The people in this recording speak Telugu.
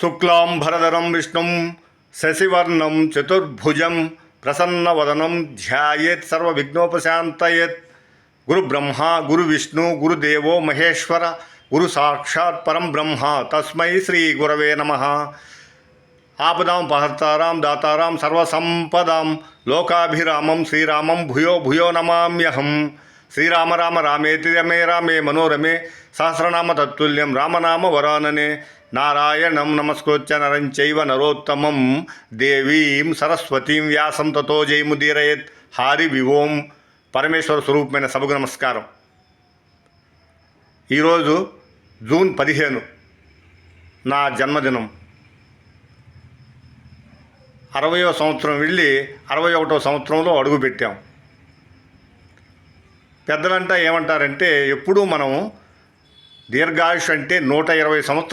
शुक्लां भरधरं विष्णुं शशिवर्णं चतुर्भुजं प्रसन्नवदनं ध्यायेत् सर्वविघ्नोपशान्तयेत्। गुरुब्रह्मा, गुरुविष्णु, गुरुदेवो महेश्वर गुरु साक्षात परम ब्रह्मा, तस्म श्री गुरवे नमः। आपदाम पहर्ताराम दाताराम सर्वसंपदाम लोकाभिरामम श्रीरामम भूयो भूयो नमाम्यहम। శ్రీరామ రామ రామేతి రమే రామే మనోరమే సహస్రనామ తత్తుల్యం రామనామ వరాననే. నారాయణం నమస్కృత్య నరం చైవ నరోత్తమం. దేవీం సరస్వతీం వ్యాసం తతో జయముదీరయత్ హారి వివోం పరమేశ్వర స్వరూపమైన సభకు నమస్కారం. ఈరోజు జూన్ పదిహేను నా జన్మదినం. అరవయో సంవత్సరం వెళ్ళి అరవై ఒకటో సంవత్సరంలో అడుగుపెట్టాం. పెద్దలంటా ఏమంటారంటే ఎప్పుడూ మనం దీర్ఘాయుష్ అంటే నూట ఇరవై సంవత్సరాలు